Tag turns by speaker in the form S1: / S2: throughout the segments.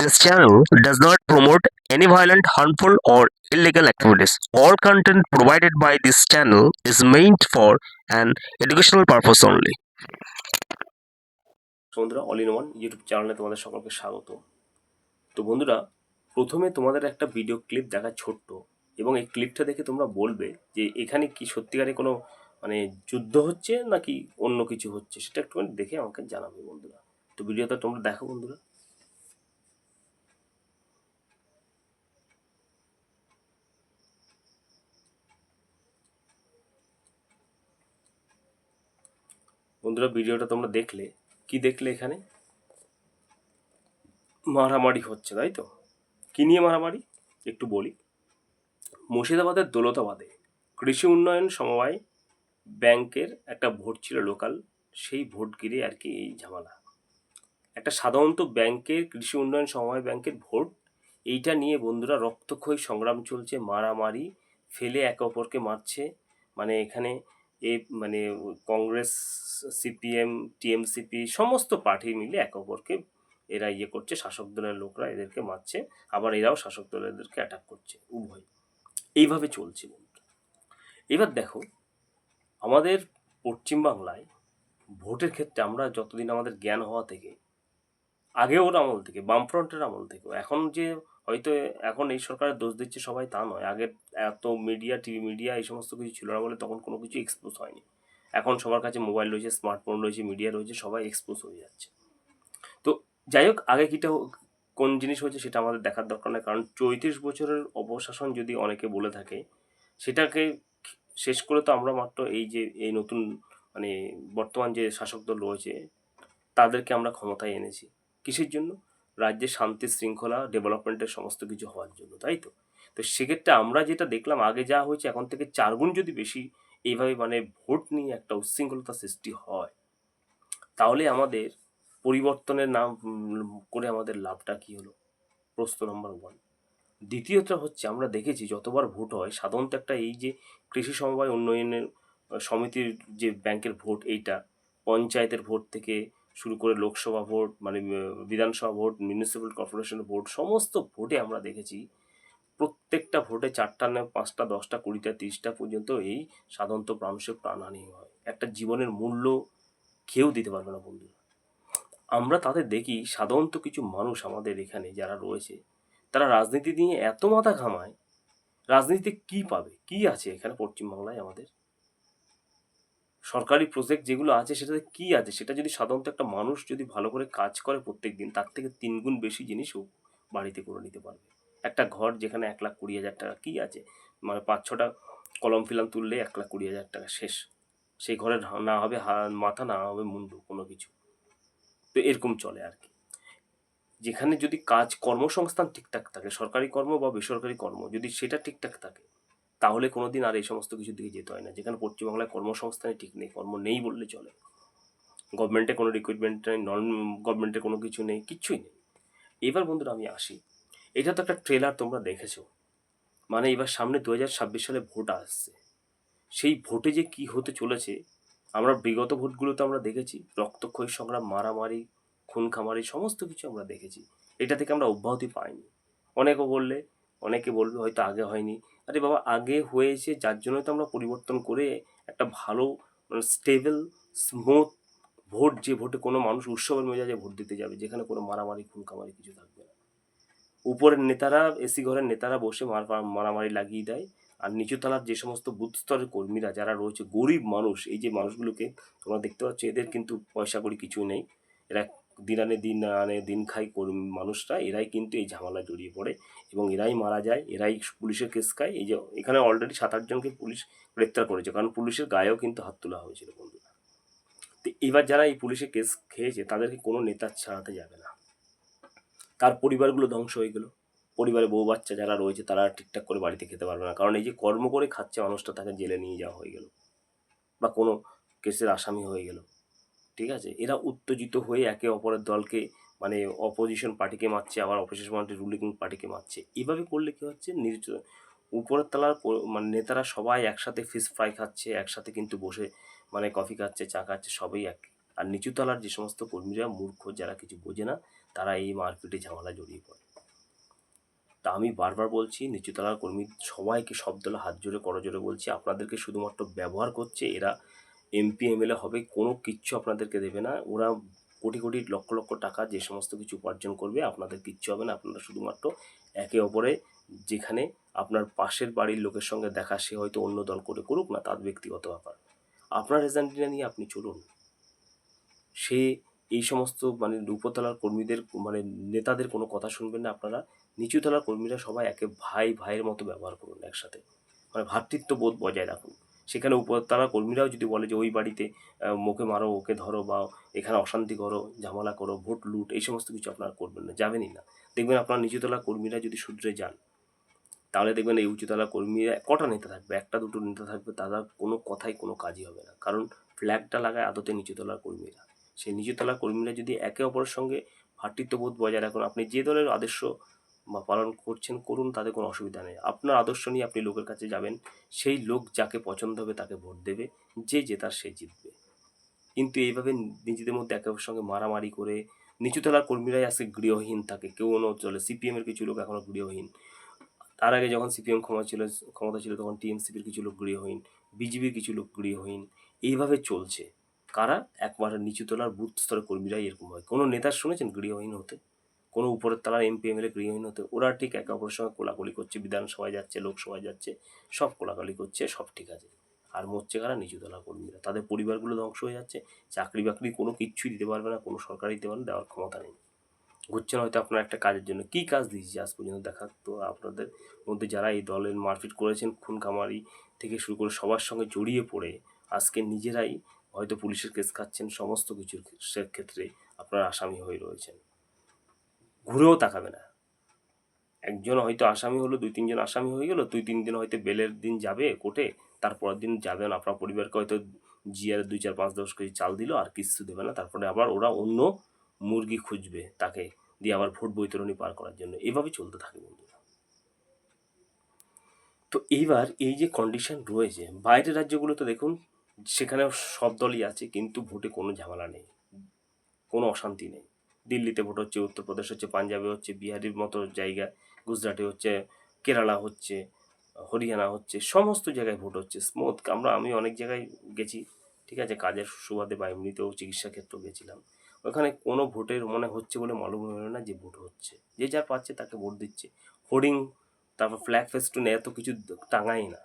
S1: This channel does not promote any violent, harmful, or illegal activities. All content provided by this channel is meant for an educational purpose only.
S2: বন্ধুরা all in one YouTube চ্যানেলে তোমাদের সকলকে স্বাগত তো বন্ধুরা প্রথমে তোমাদের একটা ভিডিও ক্লিপ দেখা ছোট্ট এবং এই ক্লিপটা দেখে তোমরা বলবে যে এখানে কি সত্যিকারে কোনো মানে যুদ্ধ হচ্ছে নাকি অন্য কিছু হচ্ছে সেটা একটুখানি দেখে আমাকে জানাবে বন্ধুরা তো ভিডিওটা তোমরা দেখো বন্ধুরা বন্ধুরা, ভিডিওটা তোমরা দেখলে। কি দেখলে এখানে? মারামারি হচ্ছে, তাই তো? কী নিয়ে মারামারি? একটু বলি। মুর্শিদাবাদের দৌলতাবাদে কৃষি উন্নয়ন সমবায় ব্যাংকের একটা ভোট ছিল লোকাল। সেই ভোট ঘিরে আর কি এই ঝামেলা। একটা সাধারণত ব্যাংকের, কৃষি উন্নয়ন সমবায় ব্যাংকের ভোট, এইটা নিয়ে বন্ধুরা রক্তক্ষয়ী সংগ্রাম চলছে, মারামারি, ফেলে একে অপরকে মারছে। মানে এখানে এ মানে কংগ্রেস, সিপিএম, টিএমসিপি সমস্ত পার্টি মিলে একে অপরকে এরা ইয়ে করছে, শাসক দলের লোকরা এদেরকে মারছে, আবার এরাও শাসক দলেরদেরকে অ্যাটাক করছে, উভয়। এইভাবে চলছে এবার দেখো, আমাদের পশ্চিমবাংলায় ভোটের ক্ষেত্রে আমরা যতদিন আমাদের জ্ঞান হওয়া থেকে, আগে ওর আমল থেকে, বামফ্রন্টের আমল থেকে এখন যে হয়তো এখন এই সরকারের দোষ দিচ্ছে সবাই তা নয়। আগে এত মিডিয়া টিভি মিডিয়া এই সমস্ত কিছু ছিল না বলে তখন কোনো কিছু এক্সপোজ হয়নি। এখন সবার কাছে মোবাইল রয়েছে স্মার্টফোন রয়েছে মিডিয়া রয়েছে, সবাই এক্সপোজ হয়ে যাচ্ছে। তো যাই হোক, আগে কিটা কোন জিনিস হয়েছে সেটা আমাদের দেখার দরকার নেই। কারণ চৌত্রিশ বছরের অপশাসন যদি অনেকে বলে থাকে, সেটাকে শেষ করে তো আমরা মাত্র এই যে, এই নতুন মানে বর্তমান যে শাসক দল রয়েছে, তাদেরকে আমরা ক্ষমতায় এনেছি। কিসের জন্য? রাজ্যের শান্তি শৃঙ্খলা ডেভেলপমেন্টের সমস্ত কিছু হওয়ার জন্য, তাই তো? তো সেক্ষেত্রে আমরা যেটা দেখলাম, আগে যা হয়েছে, এখন থেকে চারগুণ যদি বেশি এইভাবে মানে ভোট নিয়ে একটা উচ্ছৃঙ্খলতা সৃষ্টি হয়, তাহলে আমাদের পরিবর্তনের নাম করে আমাদের লাভটা কি হলো? প্রশ্ন নম্বর ওয়ান দ্বিতীয়টা হচ্ছে, আমরা দেখেছি যতবার ভোট হয়, সাধারণত একটা এই যে কৃষি সমবায় উন্নয়নের সমিতির যে ব্যাংকের ভোট, এইটা পঞ্চায়েতের ভোট থেকে শুরু করে লোকসভা ভোট মানে বিধানসভা ভোট মিউনিসিপ্যাল কর্পোরেশন ভোট, সমস্ত ভোটে আমরা দেখেছি প্রত্যেকটা ভোটে চারটা না, পাঁচটা, দশটা, কুড়িটা, তিরিশটা পর্যন্ত এই সাধারণত মানুষের প্রাণহানি হয়। একটা জীবনের মূল্য কেউ দিতে পারবে না বন্ধুরা আমরা তাদের দেখি, সাধারণত কিছু মানুষ আমাদের এখানে যারা রয়েছে, তারা রাজনীতি নিয়ে এত মাথা ঘামায় রাজনীতিতে কি পাবে, কি আছে এখানে পশ্চিমবাংলায় আমাদের? সরকারি প্রজেক্ট যেগুলো আছে, সেটাতে কি আছে? সেটা যদি সাধারণত একটা মানুষ যদি ভালো করে কাজ করে প্রত্যেক দিন তার থেকে তিন গুণ বেশি জিনিসও বাড়িতে করে নিতে পারবে। একটা ঘর যেখানে এক লাখ কুড়ি হাজার টাকা কী আছে? মানে পাঁচ ছটা কলম ফিলাম তুললে এক লাখ কুড়ি হাজার টাকা শেষ। সেই ঘরে না হবে মাথা, না হবে মুন্ডু, কোনো কিছু। তো এরকম চলে আর কি। যেখানে যদি কাজ কর্মসংস্থান ঠিকঠাক থাকে, সরকারি কর্ম বা বেসরকারি কর্ম, যদি সেটা ঠিকঠাক থাকে তাহলে কোনোদিন আর এই সমস্ত কিছুর দিকে যেতে হয় না। যেখানে পশ্চিমবাংলায় কর্মসংস্থানে ঠিক নেই, কর্ম নেই বললে চলে। গভর্নমেন্টে কোনো রিক্রুটমেন্ট নেই নন গভর্নমেন্টে কোনো কিছু নেই কিচ্ছুই নেই। এবার বন্ধুরা আমি আসি। এটা তো একটা ট্রেলার তোমরা দেখেছ। মানে এবার সামনে দু হাজার ছাব্বিশ সালে ভোট আসছে। সেই ভোটে যে কি হতে চলেছে, আমরা বিগত ভোটগুলোতে আমরা দেখেছি। রক্তক্ষয়ী সংগ্রাম, মারামারি, খুন খামারি, সমস্ত কিছু আমরা দেখেছি। এটা থেকে আমরা অব্যাহতি পাইনি। অনেকে বললে, অনেকে বলবে হয়তো আগে হয়নি। আরে বাবা, আগে হয়েছে, যার জন্য তো আমরা পরিবর্তন করে একটা ভালো স্টেবল স্মুথ ভোট, যে ভোটে কোনো মানুষ উৎসবের মেজাজে ভোট দিতে যাবে, যেখানে কোনো মারামারি খুন খামারি কিছু থাকবে না। উপরের নেতারা এসি ঘরের নেতারা বসে মার মারামারি লাগিয়ে দেয়, আর নিচুতলার যে সমস্ত বুথ স্তরের কর্মীরা যারা রয়েছে, গরিব মানুষ, এই যে মানুষগুলোকে তোমরা দেখতে পাচ্ছ, এদের কিন্তু পয়সা করি কিছুই নেই। এরা দিন, আনে দিন আনে দিন খাই মানুষরা, এরাই কিন্তু এই ঝামেলা জড়িয়ে পড়ে এবং এরাই মারা যায়, এরাই পুলিশের কেস খায়। এই যে, এখানে অলরেডি সাত আটজনকে পুলিশ গ্রেপ্তার করেছে, কারণ পুলিশের গায়েও কিন্তু হাত তোলা হয়েছিল বন্ধুরা। তো এবার যারা এই পুলিশের কেস খেয়েছে, তাদেরকে কোনো নেতা ছাড়াতে যাবে না। তার পরিবারগুলো ধ্বংস হয়ে গেল। পরিবারে বউ, বাচ্চা যারা রয়েছে, তারা ঠিকঠাক করে বাড়িতে খেতে পারবে না। কারণ এই যে, কর্ম করে খাচ্ছে মানুষটা, তাকে জেলে নিয়ে যাওয়া হয়ে গেল। বা কোনো কেসের আসামি হয়ে গেল। ঠিক আছে? এরা উত্তেজিত হয়ে একে অপরের দলকে মানে অপোজিশন পার্টিকে মারছে, আবার অপোজিশন পার্টি রুলিং পার্টিকে মারছে। এভাবে করলে কী হচ্ছে? নিজ উপরের তলার মানে নেতারা সবাই একসাথে ফিশ ফ্রাই খাচ্ছে, একসাথে কিন্তু বসে মানে কফি খাচ্ছে, চা খাচ্ছে, সবই এক, আর নিচুতলার যে সমস্ত কর্মীরা, মূর্খ যারা কিছু বোঝে না, তারা এই মারপিটে ঝামেলা জড়িয়ে পড়ে। তা আমি বারবার বলছি নিচুতলার কর্মী সবাইকে সব দলে হাত জোরে, করজোরে বলছি, আপনাদেরকে শুধুমাত্র ব্যবহার করছে, এরা এমপি এমএলএ হবে, কোনো কিচ্ছু আপনাদেরকে দেবে না। ওরা কোটি কোটি, লক্ষ লক্ষ টাকা যে সমস্ত কিছু উপার্জন করবে, আপনাদের কিচ্ছু হবে না। আপনারা শুধুমাত্র একে অপরে যেখানে আপনার পাশের বাড়ির লোকের সঙ্গে দেখা, সে হয়তো অন্য দল করে করুক না, তার ব্যক্তিগত ব্যাপার। আপনার এজেন্ডা নিয়ে আপনি চলুন। সে এই সমস্ত মানে উপতলার কর্মীদের মানে নেতাদের কোনো কথা শুনবেন না আপনারা। নিচুতলার কর্মীরা সবাই একে ভাই, ভাইয়ের মতো ব্যবহার করুন একসাথে। মানে ভ্রাতৃত্ববোধ বজায় রাখুন। সেখানে উপতলার কর্মীরাও যদি বলে যে, ওই বাড়িতে মোকে মারো, ওকে ধরো বা এখানে অশান্তি করো, ঝামেলা করো, ভোট, লুট, এই সমস্ত কিছু আপনারা করবেন না, যাবেনই না। দেখবেন আপনার নিচুতলা কর্মীরা যদি সূত্রে যান, তাহলে দেখবেন এই উঁচুতলা কর্মীরা কটা নেতা থাকবে? একটা, দুটো নেতা থাকবে, তারা কোনো কথাই কোনো কাজই হবে না। কারণ ফ্ল্যাগটা লাগায় আদতে নিচুতলার কর্মীরা। সেই নিচুতলা কর্মীরা যদি একে অপরের সঙ্গে ভ্রাতৃত্ববোধ বজায় রাখুন, আপনি যে দলের আদর্শ বা পালন করছেন, করুন, তাতে কোনো অসুবিধা নেই। আপনার আদর্শ নিয়ে আপনি লোকের কাছে যাবেন, সেই লোক যাকে পছন্দ হবে তাকে ভোট দেবে, যে জেতার সে জিতবে। কিন্তু এইভাবে নিজেদের মধ্যে একে অপরের সঙ্গে মারামারি করে, নিচুতলার কর্মীরাই আজকে গৃহহীন থাকে, কেউ অন্য চলে। সিপিএমের কিছু লোক এখনও গৃহহীন। তার আগে যখন সিপিএম ক্ষমতা ছিল ক্ষমতা ছিল তখন টিএমসিপির কিছু লোক গৃহহীন বিজেপির কিছু লোক গৃহহীন। এইভাবে চলছে। কারা? একবার নিচুতলার বুথ স্তরের কর্মীরাই এরকম হয়। কোনো নেতা শুনেছেন গৃহহীন হতে? কোনো উপরের তলার এমপি এমএলএ গৃহহীন হতে ওরা ঠিক একে অপরের সঙ্গে কোলাকুলি করছে, বিধানসভায় যাচ্ছে, লোকসভায় যাচ্ছে, সব কোলাকুলি করছে, সব ঠিক আছে। আর মরছে কারা নিচুতলা কর্মীরা। তাদের পরিবারগুলো ধ্বংস হয়ে যাচ্ছে, চাকরি বাকরি কোনো কিচ্ছুই দিতে পারবে না, কোনো সরকারি দিতে পারবে দেওয়ার ক্ষমতা নেই। ঘুরছেন হয়তো আপনার একটা কাজের জন্য। কী কাজ দিয়েছে আজ পর্যন্ত দেখা তো আপনাদের মধ্যে যারা এই দলের মারপিট করেছেন, খুন খামারি থেকে শুরু করে সবার সঙ্গে জড়িয়ে পড়ে, আজকে নিজেরাই হয়তো পুলিশের কেস খাচ্ছেন, সমস্ত কিছুর ক্ষেত্রে আপনারা আসামি হয়ে রয়েছেন। ঘুরেও তাকাবে না। একজন হয়তো আসামি হলো, দুই তিনজন আসামি হয়ে গেলো, দুই তিন দিন হয়তো বেলের দিন যাবে কোর্টে, তারপরের দিন যাবেন আপনার পরিবারকে হয়তো জিয়ার দুই চার পাঁচ দশ কেজি চাল দিল, আর কিছু দেবে না। তারপরে আবার ওরা অন্য মুরগি খুঁজবে তাকে দিয়ে আবার ভোট বৈতরণী পার করার জন্য। এভাবে চলতে থাকে বন্ধুরা। তো এইবার এই যে কন্ডিশন রয়েছে, বাইরের রাজ্যগুলোতে দেখুন সেখানে সব দলই আছে, কিন্তু ভোটে কোনো ঝামেলা নেই। কোনো অশান্তি নেই। দিল্লিতে ভোট হচ্ছে, উত্তরপ্রদেশ হচ্ছে, পাঞ্জাবে হচ্ছে, বিহারের মতো জায়গা, গুজরাটে হচ্ছে, কেরালা হচ্ছে, হরিয়ানা হচ্ছে, সমস্ত জায়গায় ভোট হচ্ছে। স্মুথ, আমরা, আমি অনেক জায়গায় গেছি, ঠিক আছে, কাজের সুবাদে বা এমনিতেও চিকিৎসা ক্ষেত্রেও গেছিলাম। ওখানে কোনো ভোটের মনে হচ্ছে বলে মালুম হলো না যে ভোট হচ্ছে। যে যা পাচ্ছে তাকে ভোট দিচ্ছে। হোর্ডিং, তারপর ফ্ল্যাগ ফেস্টুন এত কিছু টাঙাই না।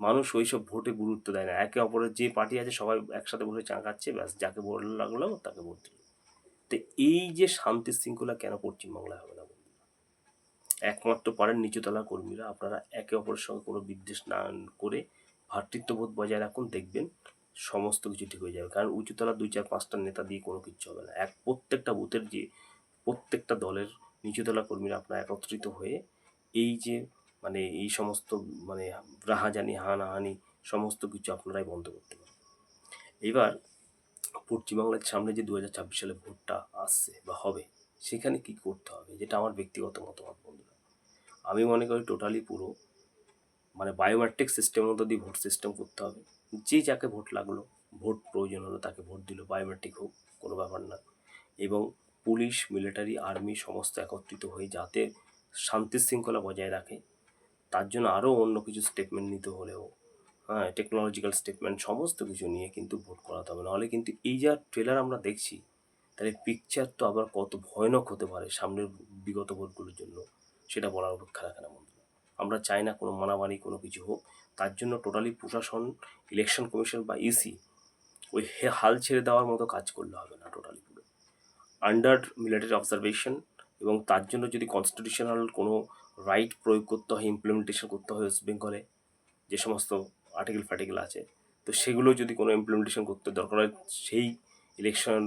S2: মানুষ ওইসব ভোটে গুরুত্ব দেয় না। একে অপরের যে পার্টি আছে, সবাই একসাথে বসে চাঁকাচ্ছে ব্যাস, যাকে ভোট লাগল তাকে ভোট দিল। তো এই যে শান্তি শৃঙ্খলা কেন পশ্চিমবাংলায় হবে না বন্ধুরা? একমাত্র পারেন নিচুতলা কর্মীরা আপনারা একে অপরের সঙ্গে কোনো বিদ্বেষ না করে ভ্রাতৃত্ববোধ বজায় রাখুন, দেখবেন সমস্ত কিছু ঠিক হয়ে যাবে। কারণ উঁচুতলা দুই চার পাঁচটা নেতা দিয়ে কোনো কিচ্ছু হবে না। এক প্রত্যেকটা বুথের যে প্রত্যেকটা দলের নিচুতলা কর্মীরা আপনারা একত্রিত হয়ে এই যে মানে এই সমস্ত মানে রাহাজানি, হানাহানি সমস্ত কিছু আপনারাই বন্ধ করতে পারেন এবার পশ্চিমবাংলার সামনে যে দু হাজার ছাব্বিশ সালে ভোটটা আসছে বা হবে, সেখানে কি করতে হবে? যেটা আমার ব্যক্তিগত মতামত বন্ধুরা। আমি মনে করি টোটালি পুরো মানে বায়োমেট্রিক সিস্টেমের মধ্যে দিয়ে ভোট সিস্টেম করতে হবে। যে যাকে ভোট লাগল ভোট প্রয়োজন হলো তাকে ভোট দিল বায়োমেট্রিক হোক, কোনো ব্যাপার না। এবং পুলিশ মিলিটারি আর্মি সমস্ত একত্রিত হয়ে যাতে শান্তি শৃঙ্খলা বজায় রাখে। তার জন্য আরও অন্য কিছু স্টেটমেন্ট নিতে হলেও হ্যাঁ টেকনোলজিক্যাল স্টেটমেন্ট সমস্ত কিছু নিয়ে কিন্তু ভোট করাতে হবে। নাহলে কিন্তু এই যা ট্রেলার আমরা দেখছি, তাহলে পিকচার তো আবার কত ভয়ানক হতে পারে সামনের বিগত ভোটগুলোর জন্য, সেটা বলার অপেক্ষা রাখে না বন্ধুরা। আমরা চাই না কোনো মানামানি কোনো কিছু হোক। তার জন্য টোটালি প্রশাসন ইলেকশন কমিশন বা ইসি ওই হে- হাল ছেড়ে দেওয়ার মতো কাজ করলে হবে না টোটালি পুরো। আন্ডার মিলিটারি অবজারভেশন এবং তার জন্য যদি কনস্টিটিউশনাল কোনো রাইট প্রয়োগ করতে হয় ইমপ্লিমেন্টেশন করতে হয় ওয়েস্ট বেঙ্গলে যে সমস্ত আর্টিকেল ফার্টিকেল আছে। তো সেগুলো যদি কোনো ইমপ্লিমেন্টেশন করতে দরকার হয়, সেই ইলেকশন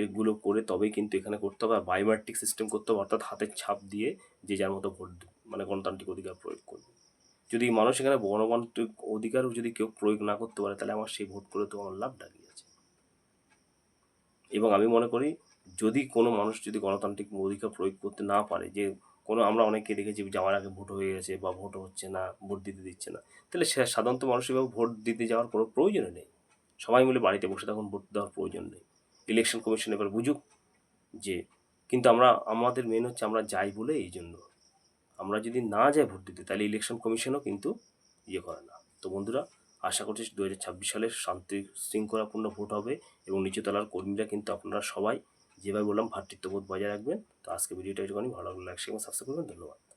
S2: এগুলো করে তবেই কিন্তু এখানে করতে হবে। আর বায়োমেট্রিক সিস্টেম করতে হবে, অর্থাৎ হাতের ছাপ দিয়ে যে যার মতো ভোট মানে গণতান্ত্রিক অধিকার প্রয়োগ করবে। যদি মানুষ এখানে গণতান্ত্রিক অধিকারও যদি কেউ প্রয়োগ না করতে পারে, তাহলে আমার সেই ভোট করে তো আমার লাভ ডাকিয়ে আছে। এবং আমি মনে করি, যদি কোনো মানুষ যদি গণতান্ত্রিক অধিকার প্রয়োগ করতে না পারে, যে কোনো আমরা অনেককে দেখেছি যাওয়ার আগে ভোট হয়ে গেছে বা ভোট হচ্ছে না, ভোট দিতে দিচ্ছে না। তাহলে সে সাধারণত মানুষ এভাবে ভোট দিতে যাওয়ার কোনো প্রয়োজন নেই। সবাই মিলে বাড়িতে বসে তখন ভোট দেওয়ার প্রয়োজন নেই। ইলেকশন কমিশন এবার বুঝুক যে, কিন্তু আমরা, আমাদের মেন হচ্ছে আমরা যাই বলে এই জন্য। আমরা যদি না যাই ভোট দিতে, তাহলে ইলেকশন কমিশনও কিন্তু ইয়ে করে না। তো বন্ধুরা, আশা করছি দু হাজার ছাব্বিশ সালে শান্তি শৃঙ্খলাপূর্ণ ভোট হবে এবং নিচুতলার কর্মীরা কিন্তু আপনারা সবাই যেভাবে বললাম ভাতৃত্ববোধ বজায় রাখবেন। তো আজকে ভিডিওটা একটুখানি ভালো লাগল লাইক এবং সাবস্ক্রাইব করবেন। ধন্যবাদ।